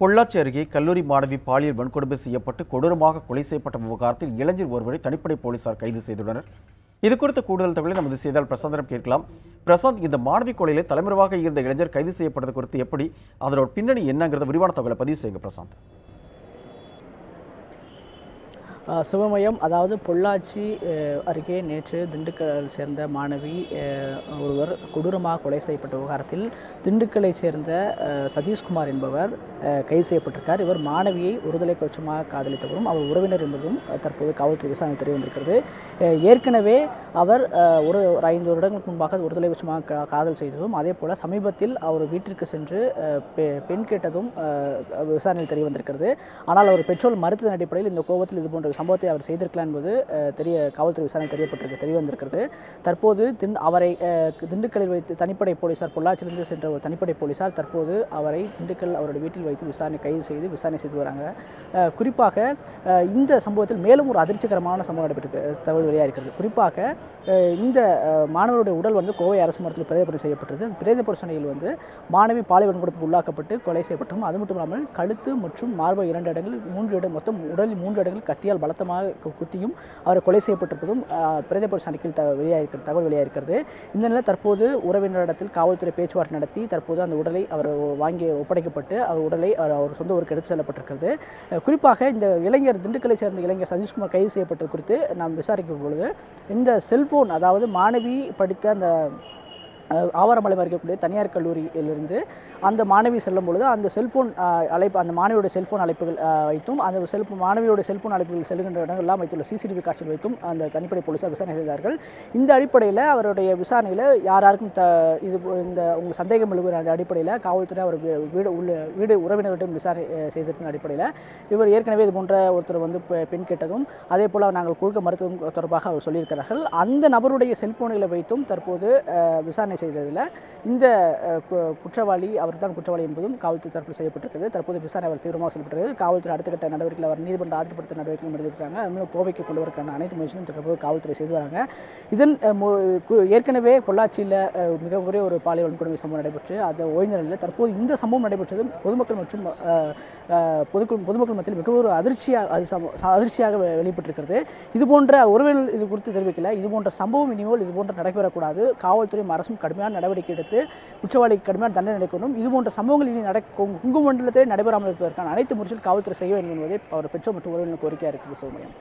பொள்ளாச்சி அருகே கல்லூரி மாணவி பாலியல் வன்கொடுமை செய்யப்பட்டு கொடூரமாக கொலை செய்யப்பட்ட விவகாரத்தில் இளைஞர் ஒருவரை தனிப்படை போலீசார் கைது செய்துள்ளனர். இது குறித்த கூடுதல் தகவலை நமது செய்தியாளர் பிரசாந்திடம் கேட்கலாம். பிரசாந்த் இந்த மாணவி கொலையில தலைமறைவாக இருந்த இளைஞர் கைது செய்யப்பட்டது குறித்து எப்படி அதனோட பின்னணி என்னங்கிறத விரிவான தகவலை பதிவு செய்யுங்க பிரசாந்த். சிவமயம் அதாவது பொள்ளாச்சி அருகே நேற்று திண்டுக்கல் சேர்ந்த மாணவி ஒருவர் கொடூரமாக கொலை செய்யப்பட்ட விவகாரத்தில் திண்டுக்கலை சேர்ந்த சதீஷ்குமார் என்பவர் கைது செய்யப்பட்டிருக்கார். இவர் மாணவியை ஒருதலை கட்சமாக காதலித்தவரும் அவர் உறவினர் என்பதும் தற்போது காவல்துறை விசாரணை தெரிய வந்திருக்கிறது. ஏற்கனவே அவர் ஒரு ஒரு ஐந்து வருடங்களுக்கு முன்பாக ஒருதலை பட்சமாக காதல் செய்ததும் அதே போல் சமீபத்தில் அவர் வீட்டிற்கு சென்று பெ- பெண் கேட்டதும் விசாரணையில் தெரிய வந்திருக்கிறது. ஆனால் அவர் பெட்ரோல் மறுத்ததன் அடிப்படையில் இந்த கோபத்தில் இது போன்ற சம்பவத்தை அவர் செய்திருக்கலாம் என்பது தெரிய காவல்துறை விசாரணை தெரியப்பட்டிருக்கு தெரிய வந்திருக்கிறது தற்போது திண் அவரை திண்டுக்கல்லில் வைத்து தனிப்படை போலீசார் பொள்ளாச்சியிலிருந்து சென்ற ஒரு தனிப்படை போலீசார் தற்போது அவரை திண்டுக்கல் அவருடைய வீட்டில் வைத்து விசாரணை கைது செய்து விசாரணை செய்து வராங்க. குறிப்பாக இந்த சம்பவத்தில் மேலும் ஒரு அதிர்ச்சிகரமான சம்பவம் நடைபெற்று தகவல் வெளியாக இருக்கிறது. குறிப்பாக இந்த மாணவருடைய உடல் வந்து கோவை அரசு மருத்துவத்தில் பிரேத செய்யப்பட்டது அந்த பிரேத பரிசோதனையில் வந்து மாணவி பாலியல் கொடுப்புக்கு உள்ளாக்கப்பட்டு கொலை செய்யப்பட்டும் அது மட்டும் இல்லாமல் கழுத்து மற்றும் மார்பை இரண்டு இடங்கள் மூன்று இடம் மொத்தம் உடலில் மூன்று இடங்கள் கத்தியால் பலத்தமாக குத்தியும் அவர் கொலை செய்யப்பட்டிருப்பதும் அஹ், பிரேத பரிசோதனைக்கு த வெளியாகிருக்கிறது தகவல் வெளியாகிருக்கிறது இந்த நிலையில் தற்போது உறவினரிடத்தில் காவல்துறை பேச்சுவார்த்தை நடத்தி தற்போது அந்த உடலை அவர் வாங்கி ஒப்படைக்கப்பட்டு அவர் உடலை அவர் அவர் சொந்த ஊருக்கு எடுத்து செல்லப்பட்டிருக்கிறது. குறிப்பாக இந்த இளைஞர் திண்டுக்கலை சேர்ந்த இளைஞர் சதீஷ்குமார் கைது செய்யப்பட்டது குறித்து நாம் விசாரிக்கும் பொழுது இந்த செல்போன் அதாவது மாணவி படித்த அந்த ஆவாரமலை இருக்கக்கூடிய தனியார் கல்லூரியிலிருந்து அந்த மாணவி செல்லும் பொழுது அந்த செல்ஃபோன் அழைப்பு அந்த மாணவியோட செல்ஃபோன் அழைப்புகள் வைத்தும் அந்த செல்போ மாணவியோட செல்ஃபோன் அழைப்புகள் செல்கின்ற இடங்கள்லாம் வைத்துள்ள சிசிடிவி காட்சிகள் வைத்தும் அந்த தனிப்படை போலீசார் விசாரணை செய்தார்கள். இந்த அடிப்படையில் அவருடைய விசாரணையில் யார் யாருக்கும் த இது போ- இந்த உங்கள் சந்தேகம் எழுகிற அடிப்படையில் காவல்துறை அவர் வீடு உள்ள வீடு உறவினர்களிடம் விசாரணை செய்திருக்கிற அடிப்படையில் இவர் ஏற்கனவே இது போன்ற ஒருத்தர் வந்து பெ- பெண் கேட்டதும் அதே போல் நாங்கள் கொடுக்க மருத்துவம் தொடர்பாக அவர் சொல்லியிருக்கிறார்கள். அந்த நபருடைய செல்ஃபோன்களை வைத்தும் தற்போது விசாரணை விசாரணை செய்ததில் இந்த கு- குற்றவாளி அவர் தான் குற்றவாளி என்பதும் காவல்துறை தரப்பில் செய்யப்பட்டிருக்கிறது. தற்போது விசாரணை அவர் தீவிரமாக செய்யப்பட்டிருக்கிறது. காவல்துறை அடுத்த கட்ட நடவடிக்கையில் அவர் நீதிமன்ற ஆஜர்படுத்த நடவடிக்கைகள் எடுத்திருக்காங்க அது மூலம் கோவைக்கு கொண்டு வரக்கான அனைத்து முயற்சியும் தற்போது காவல்துறை செய்து வராங்க. இதன் ஏற்கனவே பொள்ளாச்சியில் மிகப்பெரிய ஒரு பாலியல் வன்கொடுமை சம்பவம் நடைபெற்று அது ஓய்ந்த நிலையில் தற்போது இந்த சம்பவம் நடைபெற்றது பொதுமக்கள் மற்றும் அஹ், பொதுமக்கள் மத்தியில் மிக ஒரு அதிர்ச்சியாக அது அதிர்ச்சியாக வெளிப்பட்டிருக்கிறது. இது போன்ற உறவினர் இது குறித்து தெரிவிக்கல இது போன்ற சம்பவம் இனிமேல் இது போன்ற நடைபெறக்கூடாது. காவல்துறையும் அரசும் கடுமையான நடவடிக்கை எடுத்து குற்றவாளிக்கு கடுமையான தண்டனை நடக்கணும் இது போன்ற சம்பவங்கள் இனி நடக்க குங்குமண்டலத்திலே நடைபெறாமல் இருப்பதற்கான அனைத்து முறையில் காவல்துறை செய்ய வேண்டும் என்பதை அவர் பெற்றோர் மற்றும் உறவினர் கோரிக்கையாக இருக்குது சோமயம்.